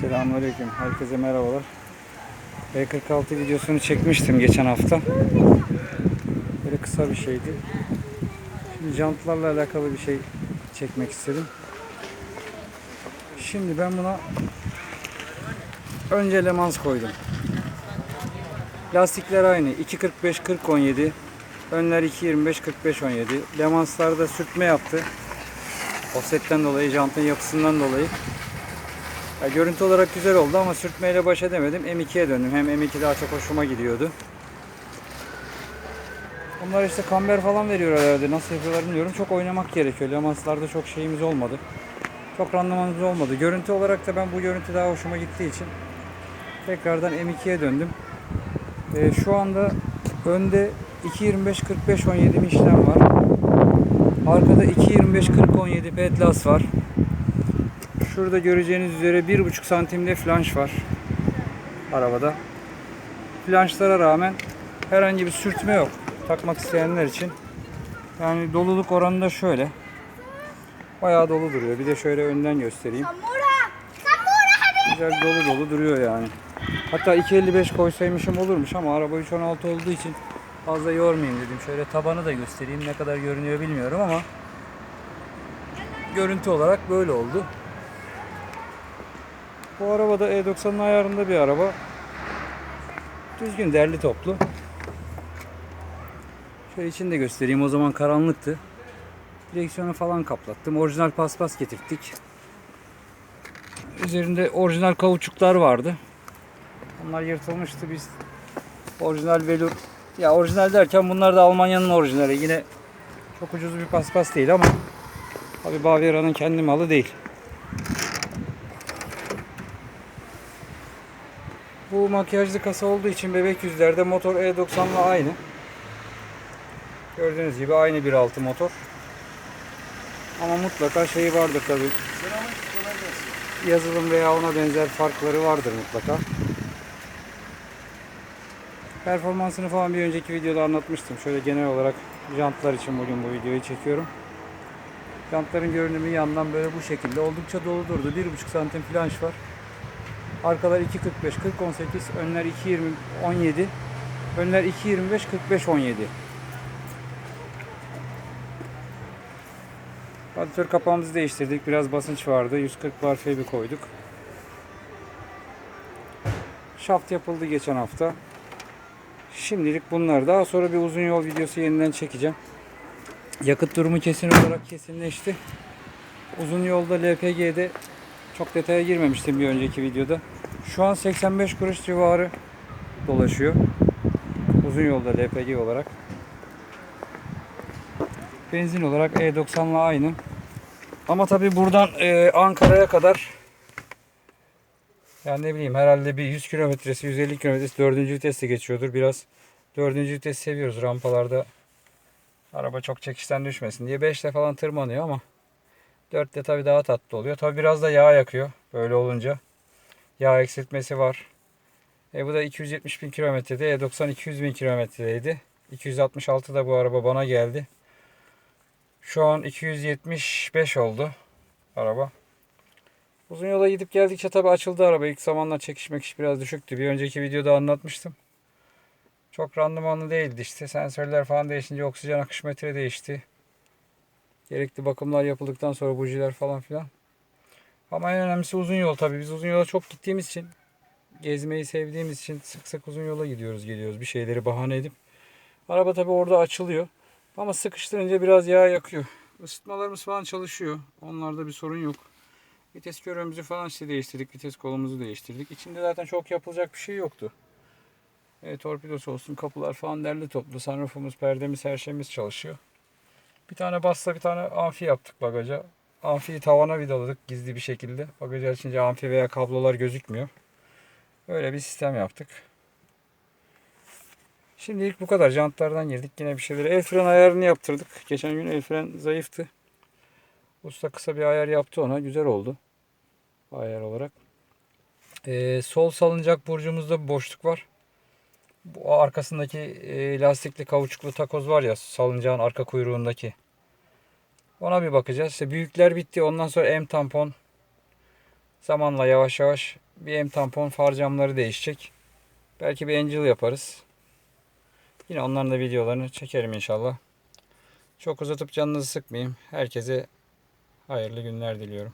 Selamünaleyküm. Herkese merhabalar. B46 videosunu çekmiştim geçen hafta. Böyle kısa bir şeydi. Şimdi jantlarla alakalı bir şey çekmek istedim. Şimdi ben buna önce lemans koydum. Lastikler aynı. 2.45 40 17. Önler 2.25 45 17. Lemanslarda sürtme yaptı. Offsetten dolayı, jantın yapısından dolayı. Ya görüntü olarak güzel oldu ama sürtmeyle baş edemedim. M2'ye döndüm. Hem M2 daha çok hoşuma gidiyordu. Onlar işte kamber falan veriyor herhalde. Nasıl yapıyorlar bilmiyorum. Çok oynamak gerekiyor. Lamanslarda çok şeyimiz olmadı. Çok randımanımız olmadı. Görüntü olarak da ben bu görüntü daha hoşuma gittiği için tekrardan M2'ye döndüm. Ee, şu anda önde 2.25 45 17 işlem var. Arkada 2.25 40 17 petlas var. Şurada göreceğiniz üzere 1.5 santimde flanş var arabada. Flanşlara rağmen herhangi bir sürtme yok. Takmak isteyenler için. Yani doluluk oranı da şöyle. Bayağı dolu duruyor. Bir de şöyle önden göstereyim. Güzel dolu dolu duruyor yani. Hatta 2.55 koysaymışım olurmuş ama araba 3.16 olduğu için fazla yormayayım dedim. Şöyle tabanı da göstereyim. Ne kadar görünüyor bilmiyorum ama görüntü olarak böyle oldu. Bu araba da E90'ın ayarında bir araba. Düzgün derli toplu. Şöyle içini de göstereyim. O zaman karanlıktı. Direksiyonu falan kaplattım. Orijinal paspas getirttik. Üzerinde orijinal kauçuklar vardı. Onlar yırtılmıştı. Biz orijinal velur ya orijinal derken bunlar da Almanya'nın orijinali. Yine çok ucuz bir paspas değil ama tabi Bavyera'nın kendi malı değil. Bu makyajlı kasa olduğu için bebek yüzlerde motor E90'la aynı. Gördüğünüz gibi aynı 1.6 motor. Ama mutlaka şeyi vardır tabi. Yazılım veya ona benzer farkları vardır mutlaka. Performansını falan bir önceki videoda anlatmıştım. Şöyle genel olarak jantlar için bugün bu videoyu çekiyorum. Jantların görünümü yandan böyle bu şekilde. Oldukça dolu durdu. 1.5 santim flanş var. Arkalar 2.45 40 18, önler 2.20 17. Önler 2.25 45 17. Radyatör kapağımızı değiştirdik. Biraz basınç vardı. 140 bar febi koyduk. Şaft yapıldı geçen hafta. Şimdilik bunlar. Daha sonra bir uzun yol videosu yeniden çekeceğim. Yakıt durumu kesin olarak kesinleşti. Uzun yolda LPG'de çok detaya girmemiştim bir önceki videoda. Şu an 85 kuruş civarı dolaşıyor. Uzun yolda LPG olarak. Benzin olarak E90'la aynı. Ama tabi buradan e, Ankara'ya kadar yani ne bileyim herhalde bir 100 kilometresi 150 kilometresi 4. viteste geçiyordur. Biraz 4. vites seviyoruz rampalarda. Araba çok çekişten düşmesin diye 5'te falan tırmanıyor ama 4'te tabi daha tatlı oluyor. Tabi biraz da yağ yakıyor böyle olunca. Yağ eksiltmesi var. E bu da 270 bin kilometrede. E90 200 bin kilometredeydi. 266 da bu araba bana geldi. Şu an 275 oldu araba. Uzun yola gidip geldikçe tabi açıldı araba. İlk zamanlar çekişmek iş biraz düşüktü. Bir önceki videoda anlatmıştım. Çok randımanlı değildi işte. Sensörler falan değişince oksijen akış metre değişti. Gerekli bakımlar yapıldıktan sonra bujiler falan filan. Ama en önemlisi uzun yol tabi. Biz uzun yola çok gittiğimiz için gezmeyi sevdiğimiz için sık sık uzun yola gidiyoruz geliyoruz bir şeyleri bahane edip. Araba tabi orada açılıyor. Ama sıkıştırınca biraz yağ yakıyor. Isıtmalarımız falan çalışıyor. Onlarda bir sorun yok. Vites körüğümüzü falan işte değiştirdik. Vites kolumuzu değiştirdik. İçinde zaten çok yapılacak bir şey yoktu. E, torpidosu olsun, kapılar falan derli toplu. Sunroofumuz, perdemiz, her şeyimiz çalışıyor. Bir tane bassa bir tane amfi yaptık bagaja. Amfiyi tavana vidaladık gizli bir şekilde. Bagajı açınca amfi veya kablolar gözükmüyor. Böyle bir sistem yaptık. Şimdilik bu kadar. Jantlardan girdik. Yine bir şeyleri. El fren ayarını yaptırdık. Geçen gün el fren zayıftı. Usta kısa bir ayar yaptı ona. Güzel oldu. Ayar olarak. Ee, sol salıncak burcumuzda bir boşluk var. Bu arkasındaki e, lastikli kavuçuklu takoz var ya salıncağın arka kuyruğundaki. Ona bir bakacağız. İşte büyükler bitti. Ondan sonra M tampon. Zamanla yavaş yavaş bir em tampon far camları değişecek. Belki bir angel yaparız. Yine onların da videolarını çekerim inşallah. Çok uzatıp canınızı sıkmayayım. Herkese hayırlı günler diliyorum.